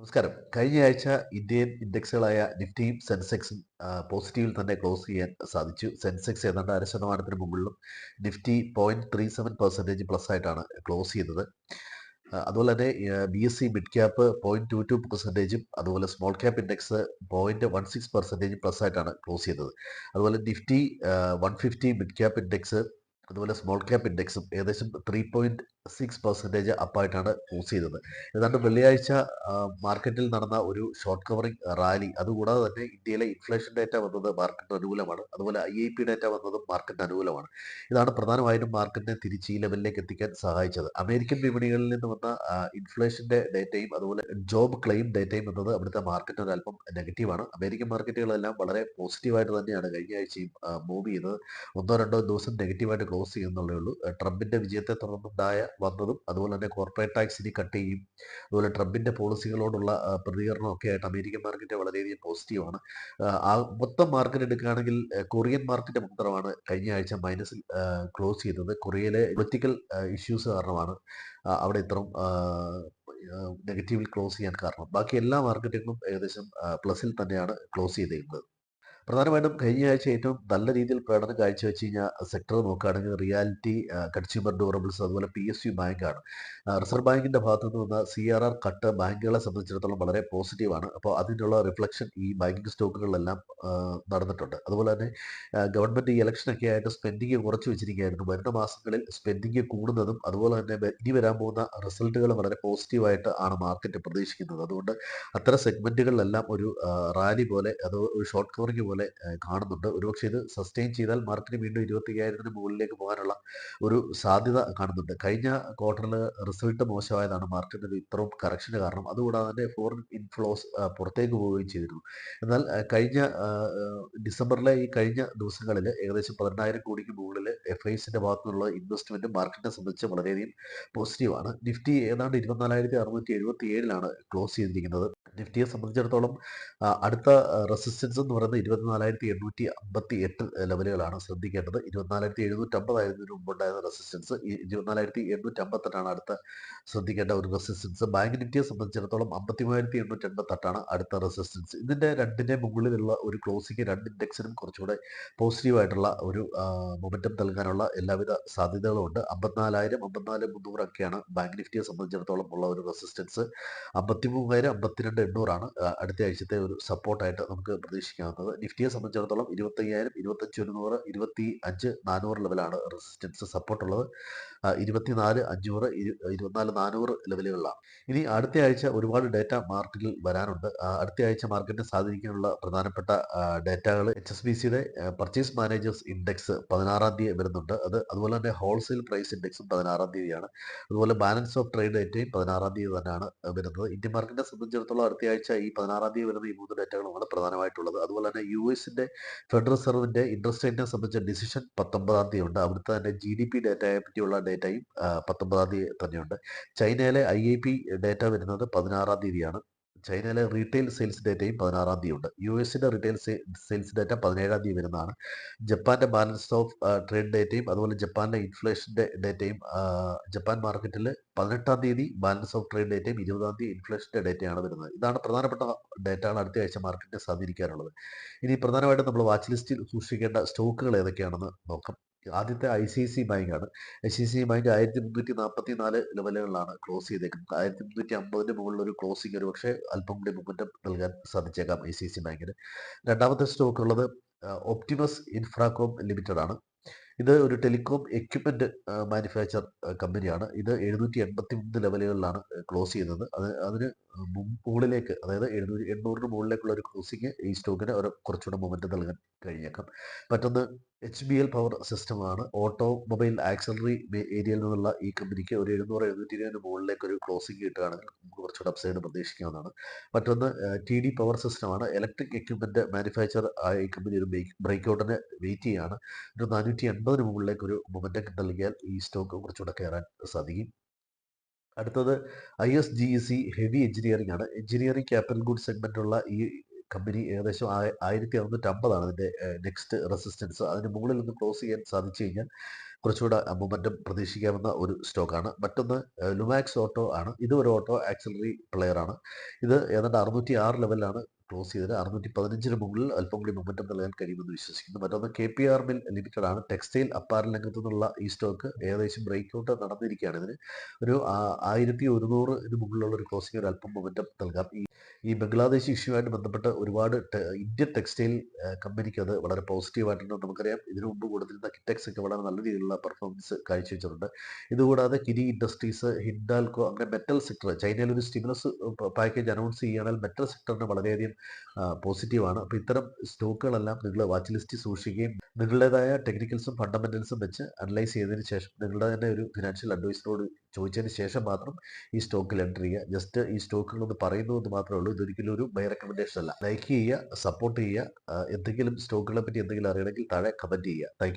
നമസ്കാരം. കഴിഞ്ഞ ആഴ്ച ഇന്ത്യൻ ഇൻഡെക്സുകളായ നിഫ്റ്റിയും സെൻസെക്സും പോസിറ്റീവിൽ തന്നെ ക്ലോസ് ചെയ്യാൻ സാധിച്ചു. സെൻസെക്സ് ഏതാണ്ട് അര ശതമാനത്തിന് മുകളിലും Nifty point three seven percentage plus ആയിട്ടാണ് ക്ലോസ് ചെയ്തത് അതുപോലെ തന്നെ B S C mid cap point two two പെർസെന്റേജും അതുപോലെ small cap index point one six percentage plus ആയിട്ടാണ് ക്ലോസ് ചെയ്തത് അതുപോലെ Nifty one fifty mid cap index അതുപോലെ സ്മോൾ ക്യാപ്പ് ഇൻഡെക്സും ഏകദേശം ത്രീ പോയിന്റ് സിക്സ് പെർസെന്റേജ് അപ്പായിട്ടാണ് ക്ലോസ് ചെയ്തത്. ഏതാണ്ട് വെള്ളിയാഴ്ച മാർക്കറ്റിൽ നടന്ന ഒരു ഷോർട്ട് കവറിംഗ് റാലി അതുകൂടാതെ തന്നെ ഇന്ത്യയിലെ ഇൻഫ്ലേഷൻ ഡേറ്റ വന്നത് മാർക്കറ്റിന് അനുകൂലമാണ്. അതുപോലെ ഐ ഐ പി ഡേറ്റ വന്നതും മാർക്കറ്റിന് അനുകൂലമാണ്. ഇതാണ് പ്രധാനമായിട്ടും മാർക്കറ്റിനെ തിരിച്ച് ഈ ലെവലിലേക്ക് എത്തിക്കാൻ സഹായിച്ചത്. അമേരിക്കൻ വിപണികളിൽ നിന്ന് വന്ന ഇൻഫ്ലേഷന്റെ ഡേറ്റയും അതുപോലെ ജോബ് ക്ലെയിം ഡേറ്റയും വന്നത് അവിടുത്തെ മാർക്കറ്റിന് ഒരല്പം നെഗറ്റീവാണ് അമേരിക്കൻ മാർക്കറ്റുകളെല്ലാം വളരെ പോസിറ്റീവായിട്ട് തന്നെയാണ് കഴിഞ്ഞ ആഴ്ചയും മൂവ് ചെയ്തത്. ഒന്നോ രണ്ടോ ദിവസം നെഗറ്റീവായിട്ട് ക്ലോസ് ചെയ്യുന്നുള്ളേ ഉള്ളൂ. ട്രംപിന്റെ വിജയത്തെ തുടർന്നുണ്ടായ വന്നതും അതുപോലെ തന്നെ കോർപ്പറേറ്റ് ടാക്സ് ഇനി കട്ട് ചെയ്യും. അതുപോലെ ട്രംപിന്റെ പോളിസികളോടുള്ള പ്രതികരണമൊക്കെ ആയിട്ട് അമേരിക്കൻ മാർക്കറ്റ് വളരെയധികം പോസിറ്റീവാണ് ആ, മൊത്തം മാർക്കറ്റ് എടുക്കുകയാണെങ്കിൽ കൊറിയൻ മാർക്കറ്റ് മാത്രമാണ് കഴിഞ്ഞ ആഴ്ച മൈനസിൽ ക്ലോസ് ചെയ്തത്. കൊറിയയിലെ പൊളിറ്റിക്കൽ ഇഷ്യൂസ് കാരണമാണ് അവിടെ ഇത്രയും നെഗറ്റീവിൽ ക്ലോസ് ചെയ്യാൻ കാരണം. ബാക്കി എല്ലാ മാർക്കറ്റുകളും ഏകദേശം പ്ലസിൽ തന്നെയാണ് ക്ലോസ് ചെയ്തിരുന്നത്. പ്രധാനമായിട്ടും കഴിഞ്ഞ ആഴ്ച ഏറ്റവും നല്ല രീതിയിൽ പ്രകടനം കാഴ്ചവെച്ച് കഴിഞ്ഞാൽ സെക്ടർ നോക്കുകയാണെങ്കിൽ റിയാലിറ്റി കൺസ്യൂമർ ഡ്യൂറബിൾസ് അതുപോലെ പി എസ് യു ബാങ്കാണ് റിസർവ് ബാങ്കിന്റെ ഭാഗത്തു നിന്ന് വന്ന സി ആർ ആർ കട്ട് ബാങ്കുകളെ സംബന്ധിച്ചിടത്തോളം വളരെ പോസിറ്റീവാണ് അപ്പോൾ അതിനുള്ള റിഫ്ലക്ഷൻ ഈ ബാങ്കിങ് സ്റ്റോക്കുകളിലെല്ലാം നടന്നിട്ടുണ്ട്. അതുപോലെ തന്നെ ഗവൺമെന്റ് ഈ ഇലക്ഷനൊക്കെ ആയിട്ട് സ്പെൻഡിങ് കുറച്ച് വെച്ചിരിക്കുകയായിരുന്നു. വരുന്ന മാസങ്ങളിൽ സ്പെൻഡിങ് കൂടുന്നതും അതുപോലെ തന്നെ ഇനി വരാൻ പോകുന്ന റിസൾട്ടുകൾ വളരെ പോസിറ്റീവായിട്ട് ആണ് മാർക്കറ്റ് പ്രതീക്ഷിക്കുന്നത്. അതുകൊണ്ട് അത്തരം സെഗ്മെന്റുകളിലെല്ലാം ഒരു റാലി പോലെ അത് ഒരു ഷോർട്ട് കവറിങ് പോലെ ആ, കാണുന്നുണ്ട്. ഒരുപക്ഷെ ഇത് സസ്റ്റെയിൻ ചെയ്താൽ മാർക്കറ്റ് വീണ്ടും ഇരുപത്തി അയ്യായിരത്തിന് മുകളിലേക്ക് പോകാനുള്ള ഒരു സാധ്യത കാണുന്നുണ്ട്. കഴിഞ്ഞ ക്വാർട്ടറിൽ റിസൾട്ട് മോശമായതാണ് മാർക്കറ്റിന് ഇത്രയും കറക്ഷന് കാരണം. അതുകൂടാതെ തന്നെ ഫോറിൻ ഇൻഫ്ലോസ് പുറത്തേക്ക് പോവുകയും ചെയ്തിരുന്നു. എന്നാൽ കഴിഞ്ഞ ഡിസംബറിലെ ഈ കഴിഞ്ഞ ദിവസങ്ങളിൽ ഏകദേശം പതിനെണ്ണായിരം കോടിക്ക് മുകളിൽ എഫ് ഐസിന്റെ സിന്റെ ഭാഗത്തുനിന്നുള്ള ഇൻവെസ്റ്റ്മെന്റ് മാർക്കറ്റിനെ സംബന്ധിച്ച് വളരെയധികം പോസിറ്റീവാണ് നിഫ്റ്റി ഏതാണ്ട് ഇരുപത്തിനാലായിരത്തി അറുന്നൂറ്റി എഴുപത്തി ഏഴിലാണ് ക്ലോസ് ചെയ്തിരിക്കുന്നത്. നിഫ്റ്റിയെ സംബന്ധിച്ചിടത്തോളം അടുത്ത റെസിസ്റ്റൻസ് എന്ന് പറയുന്നത് ഇരുപത്തിനാലായിരത്തി എണ്ണൂറ്റി അമ്പത്തി എട്ട് ലെവലുകളാണ് ശ്രദ്ധിക്കേണ്ടത്. ഇരുപത്തിനാലായിരത്തി എഴുന്നൂറ്റി ഇതിനു മുമ്പുണ്ടായിരുന്ന റെസിസ്റ്റൻസ്. ഇരുപത്തിനാലായിരത്തി എണ്ണൂറ്റി അമ്പത്തെട്ടാണ് അടുത്ത ശ്രദ്ധിക്കേണ്ട ഒരു റെസിസ്റ്റൻസ്. ബാങ്ക് നിഫ്റ്റിയെ സംബന്ധിച്ചിടത്തോളം അമ്പത്തി മൂവായിരത്തി എണ്ണൂറ്റി എൺപത്തെട്ടാണ് അടുത്ത റെസിസ്റ്റൻസ്. ഇതിന്റെ രണ്ടിന്റെ മുകളിലുള്ള ഒരു ക്ലോസിംഗ് രണ്ട് ഇൻഡെക്സിനും കുറച്ചുകൂടെ പോസിറ്റീവായിട്ടുള്ള ഒരു മൊമെന്റം നൽകാനുള്ള എല്ലാവിധ സാധ്യതകളും ഉണ്ട്. അമ്പത്തിനാലായിരം അമ്പത്തിനാല് മുന്നൂറൊക്കെയാണ് ബാങ്ക് നിഫ്റ്റിയെ സംബന്ധിച്ചിടത്തോളം ഉള്ള ഒരു റെസിസ്റ്റൻസ്. അമ്പത്തി മൂവായിരം അമ്പത്തിരണ്ട് എണ്ണൂറാണ്. അടുത്ത ആഴ്ചത്തെ ഒരു സപ്പോർട്ടായിട്ട് നമുക്ക് പ്രതീക്ഷിക്കാവുന്നത്. നിഫ്റ്റിയെ സംബന്ധിച്ചിടത്തോളം ഇരുപത്തയ്യായിരം ഇരുപത്തഞ്ച് ഒരുന്നൂറ് ഇരുപത്തി അഞ്ച് നാനൂറ് ലെവലാണ് റെസിസ്റ്റൻസ് സപ്പോർട്ടുള്ളത്. ഇരുപത്തിനാല് അഞ്ഞൂറ് ഇരു- ഇരുപത്തിനാല് നാനൂറ് ലെവലുകളിലാണ്. ഇനി അടുത്ത ആഴ്ച ഒരുപാട് ഡേറ്റ മാർക്കറ്റിൽ വരാനുണ്ട്. അടുത്ത ആഴ്ച മാർക്കറ്റിനെ സ്വാധീനിക്കാനുള്ള പ്രധാനപ്പെട്ട ഡേറ്റകൾ എച്ച് എസ് ബി സിയുടെ പർച്ചേസ് മാനേജേഴ്സ് ഇൻഡെക്സ് പതിനാറാം തീയതി വരുന്നുണ്ട്. അത് അതുപോലെ തന്നെ ഹോൾസെയിൽ പ്രൈസ് ഇൻഡെക്സും പതിനാറാം തീയതിയാണ്. അതുപോലെ ബാലൻസ് ഓഫ് ട്രേഡ് ഡേറ്റയും പതിനാറാം തീയതി തന്നെയാണ് വരുന്നത്. ഇന്ത്യൻ മാർക്കറ്റിനെ സംബന്ധിച്ചിടത്തോളം അടുത്ത ആഴ്ച ഈ പതിനാറാം തീയതി വരുന്ന ഈ മൂന്ന് ഡേറ്റകളുമാണ് പ്രധാനമായിട്ടുള്ളത്. അതുപോലെ തന്നെ യു എസിന്റെ ഫെഡറൽ റിസർവിന്റെ ഇൻട്രസ്റ്റ് റേറ്റിനെ സംബന്ധിച്ച ഡിസിഷൻ പത്തൊമ്പതാം തീയതി ഉണ്ട്. അവിടുത്തെ തന്നെ ജി ഡി പി ഡേറ്റയെ പറ്റിയുള്ള ഡേറ്റയും പത്തൊമ്പതാം തീയതി തന്നെയുണ്ട്. ചൈനയിലെ ഐ ഐ പി ഡേറ്റ വരുന്നത് പതിനാറാം തീയതിയാണ്. ചൈനയിലെ റീറ്റെയിൽ സെയിൽസ് ഡേറ്റയും പതിനാറാം തീയതി ഉണ്ട്. യു എസിന്റെ റീറ്റെയിൽ സെയിൽസ് ഡേറ്റ പതിനേഴാം തീയതി വരുന്നതാണ്. ജപ്പാന്റെ ബാലൻസ് ഓഫ് ട്രേഡ് ഡേറ്റയും അതുപോലെ ജപ്പാനിലെ ഇൻഫ്ലേഷന്റെ ഡേറ്റയും ജപ്പാൻ മാർക്കറ്റിൽ പതിനെട്ടാം തീയതി ബാലൻസ് ഓഫ് ട്രേഡ് ഡേറ്റയും ഇരുപതാം തീയതി ഇൻഫ്ലേഷന്റെ ഡേറ്റയാണ് വരുന്നത്. ഇതാണ് പ്രധാനപ്പെട്ട ഡേറ്റകൾ അടുത്ത ആഴ്ച മാർക്കറ്റിനെ സ്വാധീനിക്കാനുള്ളത് ഇനി പ്രധാനമായിട്ടും നമ്മൾ വാച്ച് ലിസ്റ്റിൽ സൂക്ഷിക്കേണ്ട സ്റ്റോക്കുകൾ ഏതൊക്കെയാണെന്ന് നോക്കാം. ആദ്യത്തെ ഐ സി സി ബാങ്ക് ആണ് ഐ സി സി ബാങ്ക് ആയിരത്തി മുന്നൂറ്റി നാൽപ്പത്തി നാല് ലെവലുകളിലാണ് ക്ലോസ് ചെയ്തേക്കുന്നത്. ആയിരത്തി മുന്നൂറ്റി അമ്പതിന് മുകളിൽ ഒരു ക്ലോസിംഗ് ഒരു പക്ഷേ അല്പം കൂടി മുന്നേറ്റം നൽകാൻ സാധിച്ചേക്കാം ഐ സി സി ബാങ്കിന്. രണ്ടാമത്തെ സ്റ്റോക്ക് ഉള്ളത് ഒപ്റ്റിമസ് ഇൻഫ്രാകോം ലിമിറ്റഡ് ആണ് ഇത് ഒരു ടെലികോം എക്യുപ്മെന്റ് മാനുഫാക്ചർ കമ്പനിയാണ്. ഇത് എഴുന്നൂറ്റി എൺപത്തി മൂന്ന് ലെവലുകളിലാണ് ക്ലോസ് ചെയ്യുന്നത് അത് അതിന് മുകളിലേക്ക് അതായത് എഴുന്നൂറ്റി എണ്ണൂറിന് മുകളിലേക്കുള്ള ഒരു ക്ലോസിങ് ഈ സ്റ്റോക്കിന് ഒരു കുറച്ചുകൂടെ മൊമെന്റ് നൽകാൻ കഴിഞ്ഞേക്കാം. മറ്റൊന്ന് എച്ച് ബി എൽ പവർ സിസ്റ്റമാണ് ഓട്ടോമൊബൈൽ ആക്സലറി ഏരിയയിൽ നിന്നുള്ള ഈ കമ്പനിക്ക് ഒരു എഴുന്നൂറ് എഴുന്നൂറ്റി ഇരുപതിന് മുകളിലേക്ക് ഒരു ക്ലോസിംഗ് കിട്ടുകയാണെങ്കിൽ നമുക്ക് കുറച്ചുകൂടെ അപ്സൈഡ് പ്രതീക്ഷിക്കാവുന്നതാണ്. മറ്റൊന്ന് ടി ഡി പവർ സിസ്റ്റമാണ് ഇലക്ട്രിക് എക്യുപ്മെന്റ് മാനുഫാക്ചർ ഈ കമ്പനി ഒരു ബ്രേക്ക് ഔട്ടിന് വെയിറ്റ് ചെയ്യാണ്. ഒരു നാനൂറ്റി എൺപതിന് മുകളിലേക്ക് ഒരു മൊമെന്റം നൽകിയാൽ ഈ സ്റ്റോക്ക് കുറച്ചുകൂടെ കയറാൻ സാധിക്കും. അടുത്തത് I S G E C heavy engineering ആണ്. എഞ്ചിനീയറിംഗ് ക്യാപിറ്റൽ ഗുഡ് സെഗ്മെന്റുള്ള ഈ കമ്പനി ഏകദേശം ആയിരത്തി അറുന്നൂറ്റമ്പതാണ് അതിന്റെ നെക്സ്റ്റ് റെസിസ്റ്റൻസ്. അതിന് മുകളിൽ നിന്ന് ക്ലോസ് ചെയ്യാൻ സാധിച്ചു കഴിഞ്ഞാൽ കുറച്ചുകൂടെ മൊമെന്റം പ്രതീക്ഷിക്കാവുന്ന ഒരു സ്റ്റോക്കാണ് മറ്റൊന്ന് ലുമാക്സ് ഓട്ടോ ആണ്. ഇത് ഒരു ഓട്ടോ ആക്സിലറി പ്ലെയറാണ് ഇത് ഏതാണ്ട് അറുന്നൂറ്റി ആറ് ലെവലിലാണ് ക്ലോസ് ചെയ്തത്. അറുന്നൂറ്റി പതിനഞ്ചിന് മുകളിൽ അല്പം കൂടി മൊമെന്റം നൽകാൻ കഴിയുമെന്ന് വിശ്വസിക്കുന്നു. മറ്റൊന്ന് K P R mill limited ആണ്. ടെക്സ്റ്റൈൽ അപ്പാരൽ രംഗത്തു നിന്നുള്ള ഈ സ്റ്റോക്ക് ഏകദേശം ബ്രേക്ക് ഔട്ട് നടന്നിരിക്കുകയാണ്. ഇതിന് ഒരു ആയിരത്തി ഒരുന്നൂറിന് മുകളിലുള്ള ഒരു ക്ലോസിംഗ് ഒരു അല്പം മൊമെന്റം നൽകാം. ഈ ഈ ബംഗ്ലാദേശ് ഇഷ്യൂമായിട്ട് ബന്ധപ്പെട്ട് ഒരുപാട് ഇന്ത്യൻ ടെക്സ്റ്റൈൽ കമ്പനിക്ക് അത് വളരെ പോസിറ്റീവായിട്ടുണ്ട് നമുക്കറിയാം. ഇതിനു മുമ്പ് കൊടുത്തിരുന്ന കിറ്റക്സ് ഒക്കെ വളരെ നല്ല രീതിയിലുള്ള പെർഫോമൻസ് കാഴ്ചവെച്ചിട്ടുണ്ട് ഇതുകൂടാതെ കിരി ഇൻഡസ്ട്രീസ് ഹിൻഡാൽക്കോ അങ്ങനെ മെറ്റൽ സെക്ടർ ചൈനയിൽ ഒരു സ്റ്റിമുലസ് പാക്കേജ് അനൗൺസ് ചെയ്യുകയാണെങ്കിൽ മെറ്റൽ സെക്ടറിന് വളരെയധികം പോസിറ്റീവാണ് അപ്പോൾ ഇത്തരം സ്റ്റോക്കുകളെല്ലാം നിങ്ങൾ വാച്ച് ലിസ്റ്റ് സൂക്ഷിക്കുകയും നിങ്ങളുടേതായ ടെക്നിക്കൽസും ഫണ്ടമെന്റൽസും വെച്ച് അനലൈസ് ചെയ്തതിന് ശേഷം നിങ്ങളുടെ തന്നെ ഒരു ഫിനാൻഷ്യൽ അഡ്വൈസറോട് ചോദിച്ചതിന് ശേഷം മാത്രം ഈ സ്റ്റോക്കിൽ എന്റർ ചെയ്യുക. ജസ്റ്റ് ഈ സ്റ്റോക്കുകൾ ഒന്ന് പറയുന്നു എന്ന് മാത്രമേ ഉള്ളൂ. ഇതൊരിക്കലും ഒരു ബൈ റെക്കമെൻഡേഷൻ അല്ല. ലൈക്ക് ചെയ്യുക സപ്പോർട്ട് ചെയ്യുക എന്തെങ്കിലും സ്റ്റോക്കുകളെ പറ്റി എന്തെങ്കിലും അറിയണമെങ്കിൽ താഴെ കമന്റ് ചെയ്യുക. താങ്ക്